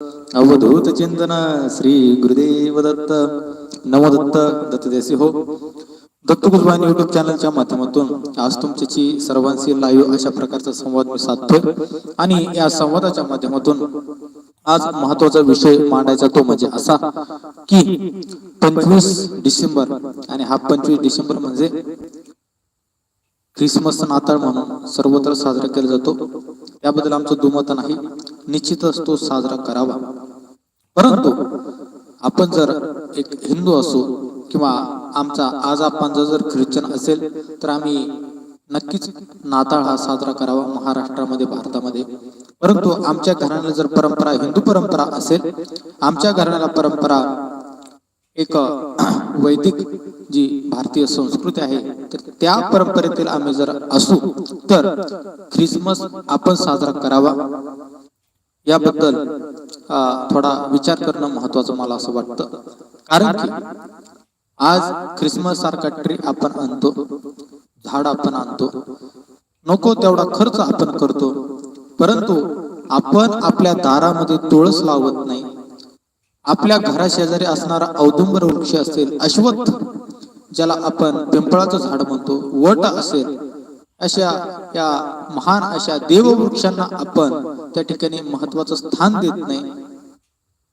अवधूत चिंतन श्री गुरुदेव दत्त नवदत्त दत्त देसी हो. दत्त गुरुवाणी युट्यूब चॅनलच्या माध्यमातून आज तुमच्याशी सर्वांशी लाईव्ह अशा प्रकारचा संवाद मी साधतोय. आणि या संवादाच्या माध्यमातून आज महत्त्वाचा विषय मांडायचा तो म्हणजे असा की पंचवीस डिसेंबर आणि हा पंचवीस डिसेंबर म्हणजे ख्रिसमस नाताळ म्हणून सर्वत्र साजरा केला जातो. त्याबद्दल आमचं दुमत नाही. निश्चितच तो साजरा करावा. परंतु आपण जर एक हिंदू असो किंवा आमचा आज आपण जर ख्रिश्चन असेल तर आम्ही नक्कीच नाताळ हा साजरा करावा महाराष्ट्रामध्ये भारतामध्ये. परंतु आमच्या घराण्याला जर परंपरा हिंदू परंपरा असेल आमच्या घराण्याला परंपरा एक वैदिक जी भारतीय संस्कृती आहे तर त्या परंपरेतील आम्ही जर असू तर ख्रिसमस आपण साजरा करावा. याबद्दल थोडा विचार करणं महत्वाचं मला असं वाटतं. कारण की आज ख्रिसमस सारखा ट्री आपण आणतो झाड आपण आणतो. नको तेवढा खर्च आपण करतो. परंतु आपण आपल्या दारामध्ये तुळस लावत नाही. आपल्या घराशेजारी असणारा औदुंबर वृक्ष असेल अश्वत्थ ज्याला आपण पिंपळाचं झाड म्हणतो वट असेल अशा या महान अशा देववृक्षांना आपण त्या ठिकाणी महत्वाचं स्थान देत नाही.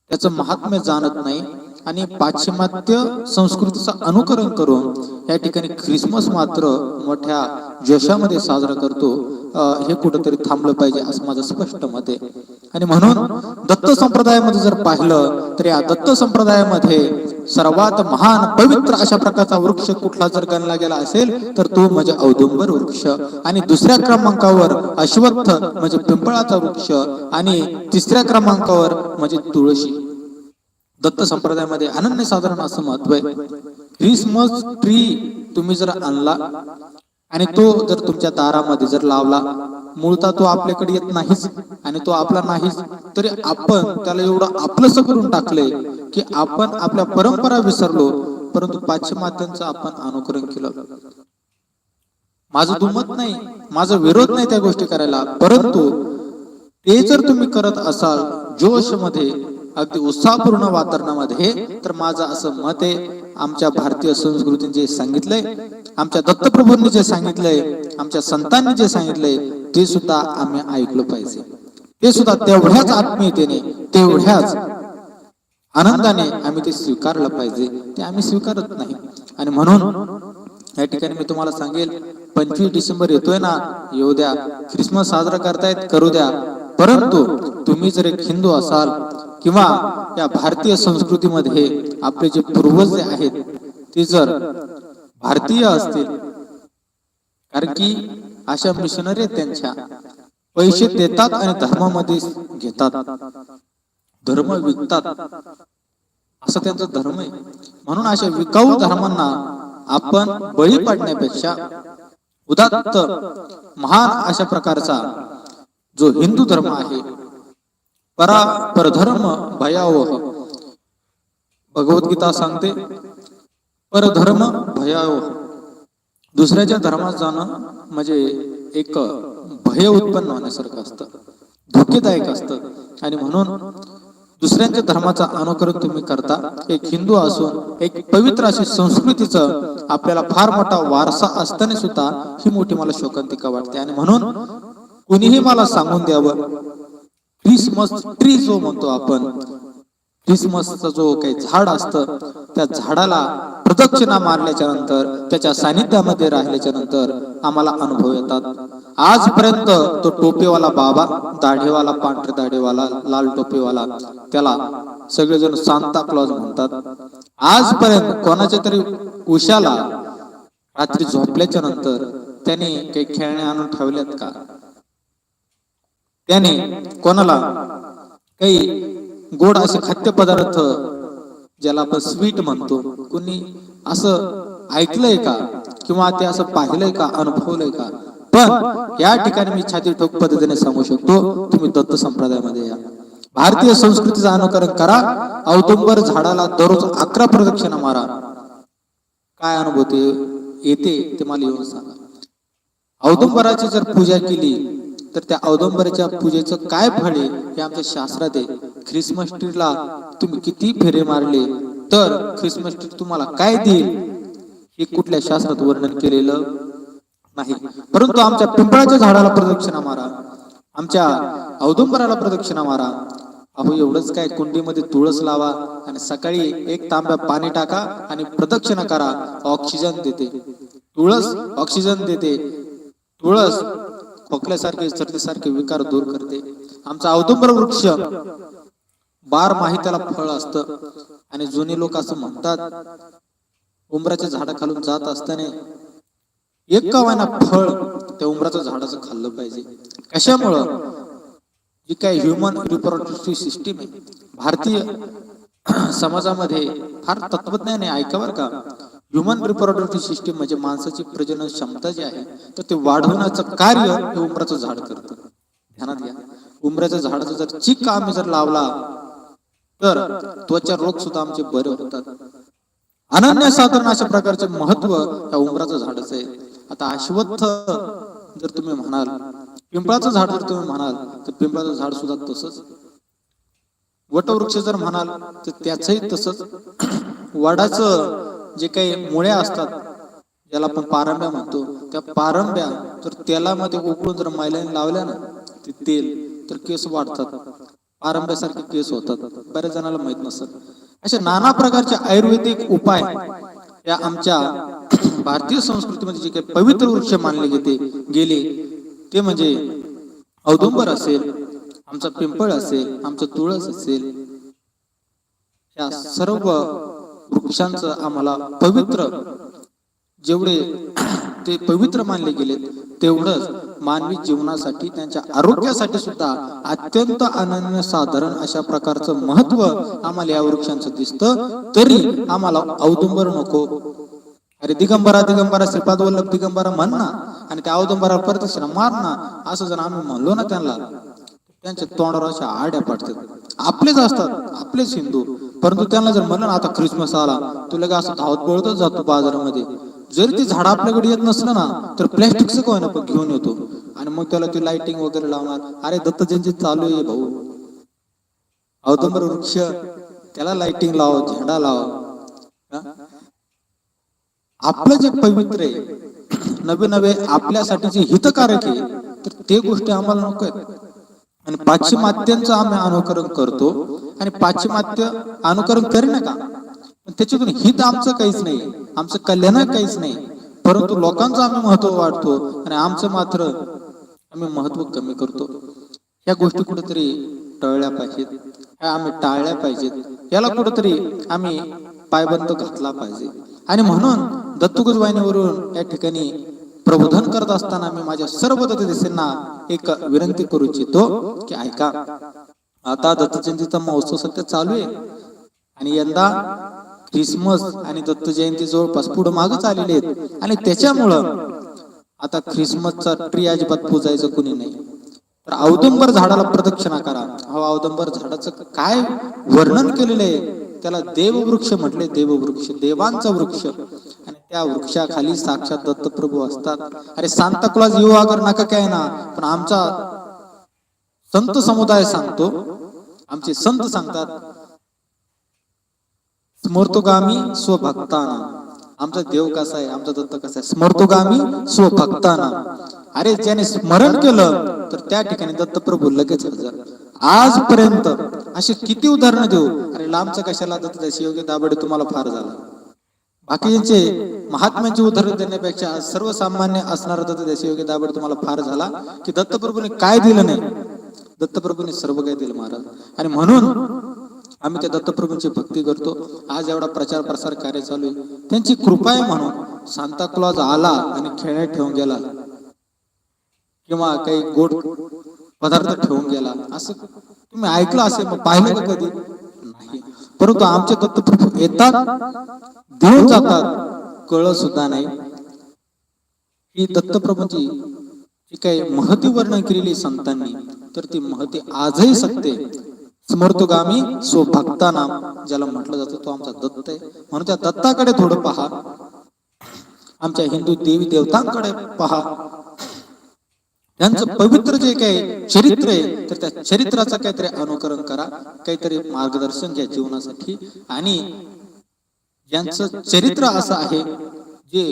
त्याचं महात्म्य जाणत नाही. आणि पाश्चिमात्य संस्कृतीचं अनुकरण करून या ठिकाणी ख्रिसमस मात्र मोठ्या जोशामध्ये साजरा करतो हे कुठंतरी थांबलं पाहिजे असं माझं स्पष्ट मत आहे. आणि म्हणून दत्त संप्रदायामध्ये जर पाहिलं तर या दत्त संप्रदायामध्ये सर्वात महान पवित्र अशा प्रकारचा वृक्ष कुठला जर गणला गेला असेल तर तो म्हणजे औदुंबर वृक्ष. आणि दुसऱ्या क्रमांकावर अश्वत्थ म्हणजे पिंपळाचा वृक्ष. आणि तिसऱ्या क्रमांकावर म्हणजे तुळशी. दत्त संप्रदायामध्ये अनन्य साधारण असं महत्त्व आहे. क्रिसमस ट्री तुम्ही जर आणला आणि तो जर तुमच्या दारामध्ये जर लावला मूळता तो आपल्याकडे येत नाहीच आणि तो आपला नाहीच तरी आपण त्याला एवढं आपलंस करून टाकले की आपण आपल्या परंपरा विसरलो परंतु पाश्चिमात्यांचं आपण अनुकरण केलं. माझं दुमत नाही माझा विरोध नाही त्या गोष्टी करायला परंतु ते जर तुम्ही करत असाल जोशमध्ये अगदी उत्साहपूर्ण वातावरणामध्ये तर माझं असं मत आहे आमच्या भारतीय संस्कृतीने जे सांगितलंय आमच्या दत्तप्रभूंनी जे सांगितलंय आमच्या संतांनी जे सांगितलंय ते सुद्धा आम्ही ऐकलं पाहिजे. ते सुद्धा तेवढ्याच आत्मीयतेने तेवढ्याच आनंदाने आम्ही ते स्वीकारलं पाहिजे. ते आम्ही स्वीकारत नाही. आणि म्हणून या ठिकाणी मी तुम्हाला सांगेल पंचवीस डिसेंबर येतोय ना येऊ द्या. ख्रिसमस साजरा करतायत करू द्या. परंतु तुम्ही जर एक हिंदू असाल किंवा या भारतीय संस्कृतीमध्ये आपले जे पूर्वज जे आहेत ते जर भारतीय असतील कारण की अशा मिशनरी त्यांच्या. पैसे देतात आणि धर्मामध्ये घेतात. धर्म विकतात. असं त्यांचा धर्म आहे. म्हणून अशा विकाऊ धर्मांना आपण बळी पाडण्यापेक्षा उदात्त महान अशा प्रकारचा जो हिंदू धर्म आहे परा परधर्म भयावह. भगवद्गीता सांगते परधर्म भयावह. दुसऱ्याच्या धर्मात जाणं म्हणजे एक भय उत्पन्न होण्यासारखं असतं धोकेदायक असतं. आणि म्हणून दुसऱ्यांच्या धर्माचा अनुकरण तुम्ही करता एक हिंदू असून एक पवित्र अशी संस्कृतीचं आपल्याला फार मोठा वारसा असताना सुद्धा ही मोठी मला शोकांतिका वाटते. आणि म्हणून कुणीही मला सांगून द्यावं क्रिसमस ट्री जो म्हणतो आपण क्रिसमसचा जो काही झाड असतं त्या झाडाला प्रदक्षिणा मारल्याच्या नंतर त्याच्या सानिध्यामध्ये राहिल्याच्या नंतर आम्हाला अनुभव येतात. आजपर्यंत तो टोपेवाला बाबा दाढेवाला पांढरे दाढेवाला लाल टोपेवाला त्याला सगळेजण सांता क्लॉज म्हणतात. आजपर्यंत कोणाच्या तरी उशाला रात्री झोपल्याच्या नंतर त्याने काही खेळणे आणून ठेवल्यात का? त्याने कोणाला काही गोड असे खाद्यपदार्थ ज्याला आपण स्वीट म्हणतो कुणी असं ऐकलंय का? किंवा ते असं पाहिलंय का? अनुभवलंय का? पण या ठिकाणी मी छाती ठोक पद्धतीने सांगू शकतो तुम्ही दत्त संप्रदायामध्ये या. भारतीय संस्कृतीचं अनुकरण करा औदुंबर झाडाला दररोज अकरा प्रदक्षिणा मारा. काय अनुभवते येते ते मला येऊन सांगा. औदुंबराची जर पूजा केली तर त्या औदंबराच्या पूजेचं काय फळ आहे हे आमच्या शास्त्रात आहे. ख्रिसमस ट्रीला तुम्ही किती फेरे मारले? तर ख्रिसमस ट्री तुम्हाला काय देईल? हे कुठल्या शास्त्रात वर्णन केलेलं नाही. परंतु आमच्या पिंपळाच्या झाडाला प्रदक्षिणा मारा. आमच्या औदुंबराला प्रदक्षिणा मारा. अहो एवढंच काय? कुंडीमध्ये तुळस लावा आणि सकाळी एक तांब्या पाणी टाका आणि प्रदक्षिणा करा. ऑक्सिजन देते. तुळस ऑक्सिजन देते. तुळस खोकल्यासारखे सर्दीसारखे विकार दूर करते. आमचा औदुंबर वृक्ष बार माही त्याला फळ असतं. आणि जुने लोक असं म्हणतात उंबराच्या झाडाखालून जात असताना एक का वायना फळ त्या उंबराच्या झाडाचं खाल्लं पाहिजे. कशामुळं? जी काही ह्युमन रिप्रोडक्टिव्ह सिस्टीम आहे भारतीय समाजामध्ये फार तत्वज्ञान आहे ऐका का. ह्युमन रिप्रोडक्टिव्ह सिस्टीम म्हणजे माणसाची प्रजनन क्षमता जी आहे तर ते वाढवण्याचं कार्य हे उमराचं झाड करतं. ध्यानात घ्या. उंबराच्या झाडाचा जर चिक आम्ही जर लावला तर त्वचा रोग सुद्धा आमचे बरे होतात. अनन्य साधारण अशा प्रकारचे महत्त्व या उमराचं झाडच आहे. आता अश्वत्थ जर तुम्ही म्हणाल पिंपळाचं झाड जर तुम्ही म्हणाल तर पिंपळाचं झाड सुद्धा तसंच. वटवृक्ष जर म्हणाल तर त्याचही तसंच. वडाचं जे काही मुळ्या असतात ज्याला आपण पारंब्या म्हणतो त्या पारंब्या जर तेलामध्ये उकळून जर मैल्याने लावल्या ना ते तेल तर केस वाढतात. पारंब्यासारखे केस होतात. बऱ्याच जणाला माहीत नसतात अशा नाना प्रकारचे आयुर्वेदिक उपाय या आमच्या भारतीय संस्कृतीमध्ये जे काही पवित्र वृक्ष मानले गेले गेले ते म्हणजे औदुंबर असेल आमचा पिंपळ असेल आमचं तुळस असेल या सर्व वृक्षांचं आम्हाला पवित्र. जेवढे ते पवित्र मानले गेले तेवढंच मानवी जीवनासाठी त्यांच्या आरोग्यासाठी सुद्धा अत्यंत अनन्य साधारण अशा प्रकारचं महत्त्व आम्हाला या वृक्षांचं दिसतं. तरी आम्हाला औदुंबर नको. अरे दिगंबरा दिगंबरा श्रीपाद वल्लभ दिगंबरा म्हणणं आणि त्या औदुंबरा प्रदक्षिणा मार असं जर आम्ही म्हणलो ना त्यांना त्यांच्या तोंडावर अशा आड्या पडतात. आपलेच असतात आपलेच हिंदू. परंतु त्यांना जर म्हणलं ना आता ख्रिसमस आला तुला काय असं धावत पळतच जातो बाजारामध्ये. जरी ते झाड आपल्याकडे येत नसलं ना तर प्लॅस्टिकचं कोण ना घेऊन येतो. आणि मग त्याला ते लाइटिंग वगैरे लावणार. अरे दत्त जयंती चालू आहे भाऊ. औदंबर वृक्ष त्याला लाइटिंग लाव झेंडा लाव. आपलं जे पवित्र आहे नवे नवे आपल्यासाठी जे हितकारक आहे तर ते गोष्टी आम्हाला नको आहेत. आणि पाश्चिमात्यांचं आम्ही अनुकरण करतो. आणि पाश्चिमात्य अनुकरण करी का पण त्याच्यातून हित आमचं काहीच नाही. आमचं कल्याण काहीच नाही. परंतु लोकांचं आम्ही महत्त्व वाढतो आणि आमचं मात्र आम्ही महत्त्व कमी करतो. या गोष्टी कुठेतरी टळल्या पाहिजेत. ह्या आम्ही टाळल्या पाहिजेत. याला कुठेतरी आम्ही पायबंद घातला पाहिजे. आणि म्हणून दत्तगुज वाहिनीवरून या ठिकाणी प्रबोधन करत असताना मी माझ्या सर्व दत्त एक विनंती करू इच्छितो की ऐका. आता दत्त जयंतीचा महोत्सव सध्या चालू आहे. आणि यंदा ख्रिसमस आणि दत्त जयंती जवळपास पुढे मागच आलेले आहेत. आणि त्याच्यामुळं आता ख्रिसमसचा ट्री अजिबात पूजायचं कुणी नाही. तर औदंबर झाडाला प्रदक्षिणा करा. हा औदंबर झाडाचं काय वर्णन केलेलं आहे? त्याला देववृक्ष म्हटले. देववृक्ष देवांचा वृक्ष. आणि त्या वृक्षाखाली साक्षात दत्तप्रभू असतात. अरे सांता युवागर नका काय ना पण आमचा संत समुदाय सांगतो आमचे संत सांगतात स्मर्तोगामी स्वभक्ताना. आमचा देव कसा आहे? आमचा दत्त कसा आहे? स्मर्तोगामी स्वभक्ताना. अरे ज्याने स्मरण केलं तर त्या ठिकाणी दत्तप्रभू लगेच हजर आजपर्यंत अशी किती उदाहरणं देऊ? अरे लांबचं कशाला दत्त योग्य दाबडे तुम्हाला फार झाला. बाकीचे महात्म्यांचे उदाहरण देण्यापेक्षा सर्वसामान्य असणारा दत्त योग्य दाबड तुम्हाला फार झाला की दत्तप्रभूने काय दिलं नाही? दत्तप्रभूने सर्व काही दिलं महाराज. आणि म्हणून आम्ही त्या दत्तप्रभूंची भक्ती करतो. आज एवढा प्रचार प्रसार कार्य चालू आहे. त्यांची कृपा आहे म्हणून सांताक्लॉज आला आणि खेळण्यात ठेवून गेला. किंवा काही गोड पदार्थ ठेवून गेला. असं तुम्ही ऐकलं असेल पाहिलं का कधी? नाही. परंतु आमचे दत्तप्रभू येतात देऊन जातात. कळ सुद्धा नाही. ही दत्तप्रभूंची जी काही महती वर्णन केलेली संतांनी तर ती महती आजही सत्य स्मर्तोगामी स्वभक्ताना ज्याला म्हटलं जातं तो आमचा दत्त आहे. म्हणून त्या दत्ताकडे थोडं पहा. आमच्या हिंदू देवी देवतांकडे पहा. त्यांचं पवित्र जे काही चरित्र आहे तर त्या चरित्राचं काहीतरी अनुकरण करा. काहीतरी मार्गदर्शन घ्या जीवनासाठी. आणि यांचं चरित्र असं आहे जे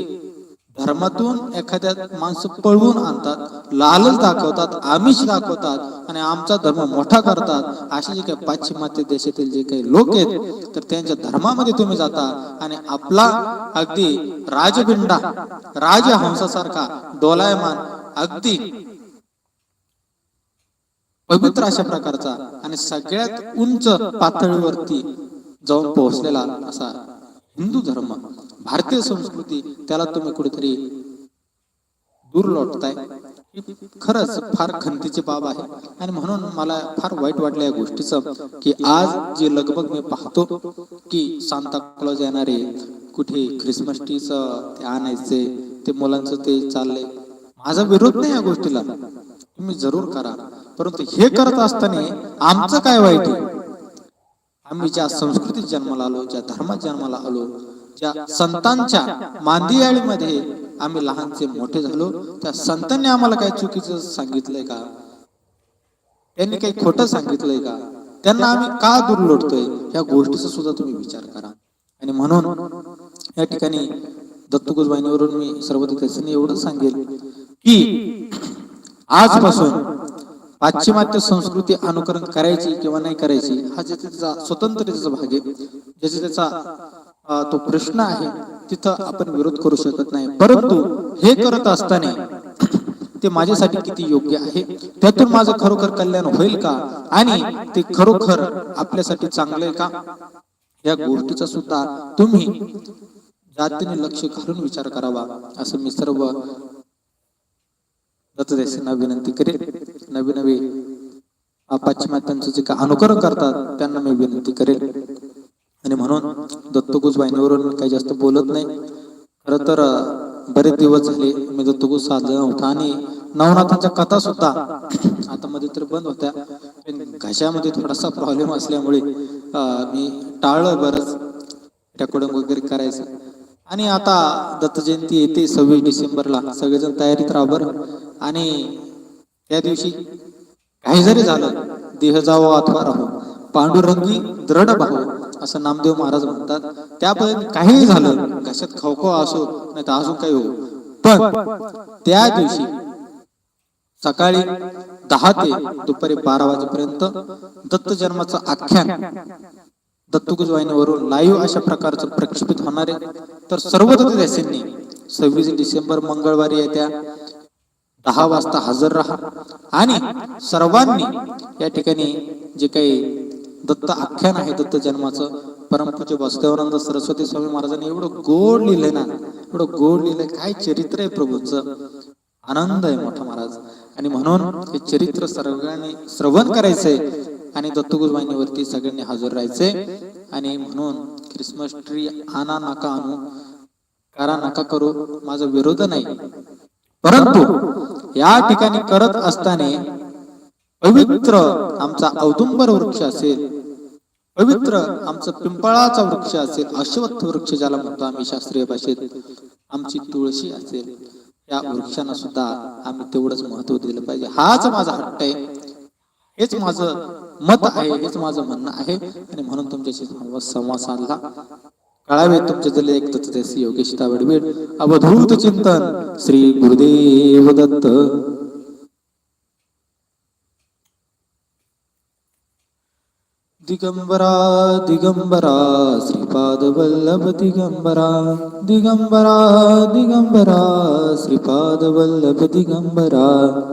धर्मातून एखाद्या माणसं पळवून आणतात लालच दाखवतात आमिष दाखवतात आणि आमचा धर्म मोठा करतात असे जे काही पाश्चिमात्य देशातील जे काही लोक आहेत तर त्यांच्या धर्मामध्ये तुम्ही जाता आणि आपला अगदी राजबिंडा राजहंसासारखा डोलायमान अगदी पवित्र अशा प्रकारचा आणि सगळ्यात उंच पातळीवरती जाऊन पोहोचलेला असा हिंदू धर्म भारतीय संस्कृती त्याला तुम्ही कुठेतरी दूर लोटताय. खरंच फार खंतीची बाब आहे. आणि म्हणून मला फार वाईट वाटलं या गोष्टीचं की आज जे लगबग मी पाहतो की सांता क्लॉज येणारे कुठे ख्रिसमस ट्रीचं ते आणायचे ते मुलांचं ते चाललंय. माझा विरोध नाही या गोष्टीला. तुम्ही जरूर करा. परंतु हे करत असताना आमचं काय वाईट आहे? आम्ही ज्या संस्कृतीत जन्माला आलो ज्या धर्मात जन्माला आलो ज्या संतांच्या मांदियाळीमध्ये आम्ही लहानचे मोठे झालो त्या संतांनी आम्हाला काय चुकीचं सांगितलंय का? त्यांनी काही खोटं सांगितलंय का? त्यांना आम्ही का दूर लोटतोय या गोष्टीचा सुद्धा तुम्ही विचार करा. आणि म्हणून या ठिकाणी दत्तगुजबाईंवरून मी सर्वोदय एवढं सांगेल की आजपासून पाश्चिमात्य संस्कृती अनुकरण करायची किंवा नाही करायची हा ज्याचा त्याचा स्वतंत्रतेचा भाग आहे. ज्याचा त्याचा तो प्रश्न आहे तिथं आपण विरोध करू शकत नाही. परंतु हे करत असताना ते माझ्यासाठी किती योग्य आहे? त्यातून माझं खरोखर कल्याण होईल का? आणि ते खरोखर आपल्यासाठी चांगलं आहे का? या गोष्टीचा सुद्धा तुम्ही जातीने लक्ष घालून विचार करावा असं मी सर्व दत्तदेशांना विनंती करेन. नवी नवी अ, पाश्चिमात्यांचं जे काही अनुकरण करतात त्यांना मी विनंती करेन आणि म्हणून दत्तगुज वाहिनीवरून काही जास्त बोलत नाही. खर तर बरेच दिवस झाले मी दत्तगुज साधला नव्हता आणि नवनाथांच्या कथा सुद्धा आता मध्ये तर बंद होत्या. घशामध्ये थोडासा प्रॉब्लेम असल्यामुळे मी टाळलं बरंच. रेकॉर्डिंग वगैरे करायचं. आणि आता दत्त जयंती येते सव्वीस डिसेंबरला. सगळेजण तयारीत राहा बरं. आणि त्या दिवशी काही जरी झालं देह जावो अथवा राहो पांडुरंगी दृढ भाव असं नामदेव महाराज म्हणतात. त्यापर्यंत काहीही झालं घशात खवखो असो नाही तर अजून काही हो पण त्या दिवशी सकाळी दहा ते दुपारी बारा वाजेपर्यंत दत्त जन्माचं आख्यान दत्तुकुज वाहिनीवरून लाईव्ह अशा प्रकारचं प्रक्षेपित होणार आहे. तर सर्व दत्तदासींनी सव्वीस डिसेंबर मंगळवारी येत्या दहा वाजता हजर राहा. आणि सर्वांनी या ठिकाणी जे काही दत्त आख्यान आहे दत्त जन्माचं परमपूज्य वासुदेवानंद सरस्वती स्वामी महाराजांनी एवढं गोड लिहिलंय ना एवढं गोड लिहिलंय. काय चरित्र आहे प्रभूचं. आनंद आहे मोठा महाराज. आणि म्हणून हे चरित्र सर्वांनी श्रवण करायचंय. आणि दत्तगुज वाहिनीवरती सगळ्यांनी हजर राहायचंय आणि म्हणून क्रिसमस ट्री आणा नका आणू करा नका करू माझा विरोध नाही. परंतु या ठिकाणी करत असताना पवित्र आमचा औदुंबर वृक्ष असेल पवित्र आमचं पिंपळाचा वृक्ष असेल अश्वत्थ वृक्ष ज्याला म्हणतो आम्ही शास्त्रीय भाषेत आमची तुळशी असेल या वृक्षांना सुद्धा आम्ही तेवढंच महत्त्व दिलं पाहिजे. हाच माझा हट्ट आहे. हेच माझं मत आहे हेच माझं म्हणणं आहे. आणि म्हणून तुमच्याशी संवाद साधला. कळावे तुमचे दिले एक तत्वदेसी योगेश तावडवेड अवधूत चिंतन श्री गुरुदेव दत्त. दिगंबरा दिगंबरा श्रीपाद वल्लभ दिगंबरा. दिगंबरा दिगंबरा श्रीपाद वल्लभ दिगंबरा.